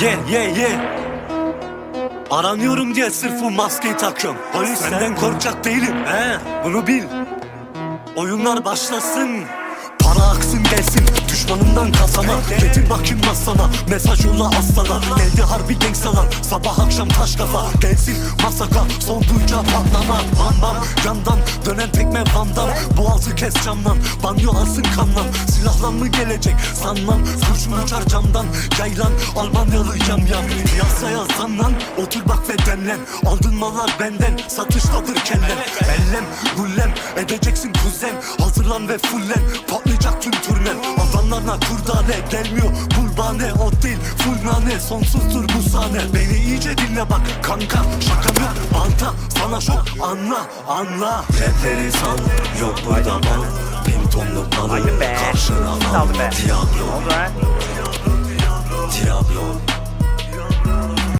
Ye ye ye. Aranıyorum diye sırf bu maskeyi takıyorum. Polis senden korkacak değilim. He, bunu bil. Oyunlar başlasın. Para aksın gelsin düşmanımdan kasana Getir bakayım masana mesaj yolla aslana. Elde harbi gangstalar sabah akşam taş kafa. Gelsin masaka son duyca patlama. Bam bam yandan dönen tekme bandam. Boğazı kes camdan banyo alsın kanlan Silahlan mı gelecek sanmam. Kurşun uçar camdan? Yaylan Almanyalı yam yam. Piyasaya zanlan otur bak ve demlen Aldın mallar benden satıştadır kellen. Ellem kuzen Hazırlan ve fullen patlayacak tüm turnen Adamlarına kurdane gelmiyor bulbane O değil full nane sonsuzdur bu sahne. Beni iyice dinle bak kanka şaka yok Balta sana şok. Anla anla. Rapleri sal yok burada mal. Haydi be. karşına al. Diablo.